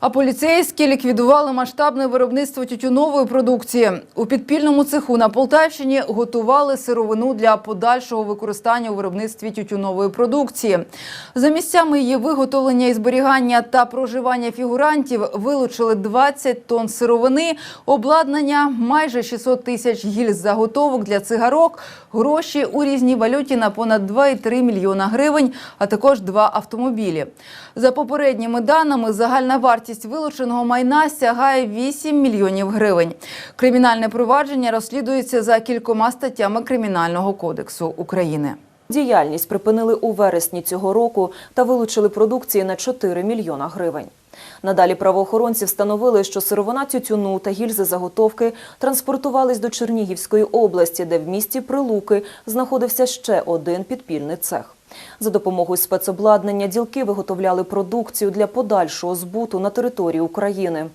А поліцейські ліквідували масштабне виробництво тютюнової продукції. У підпільному цеху на Полтавщині готували сировину для подальшого використання у виробництві тютюнової продукції. За місцями її виготовлення і зберігання та проживання фігурантів вилучили 20 тонн сировини, обладнання, майже 600 тисяч гільз заготовок для цигарок, гроші у різній валюті на понад 2,3 мільйона гривень, а також два автомобілі. За попередніми даними, загальна вартість вилученого майна сягає 8 мільйонів гривень. Кримінальне провадження розслідується за кількома статтями Кримінального кодексу України. Діяльність припинили у вересні цього року та вилучили продукції на 4 мільйона гривень. Надалі правоохоронці встановили, що сировина тютюну та гільзи заготовки транспортувались до Чернігівської області, де в місті Прилуки знаходився ще один підпільний цех. За допомогою спецобладнання ділки виготовляли продукцію для подальшого збуту на території України.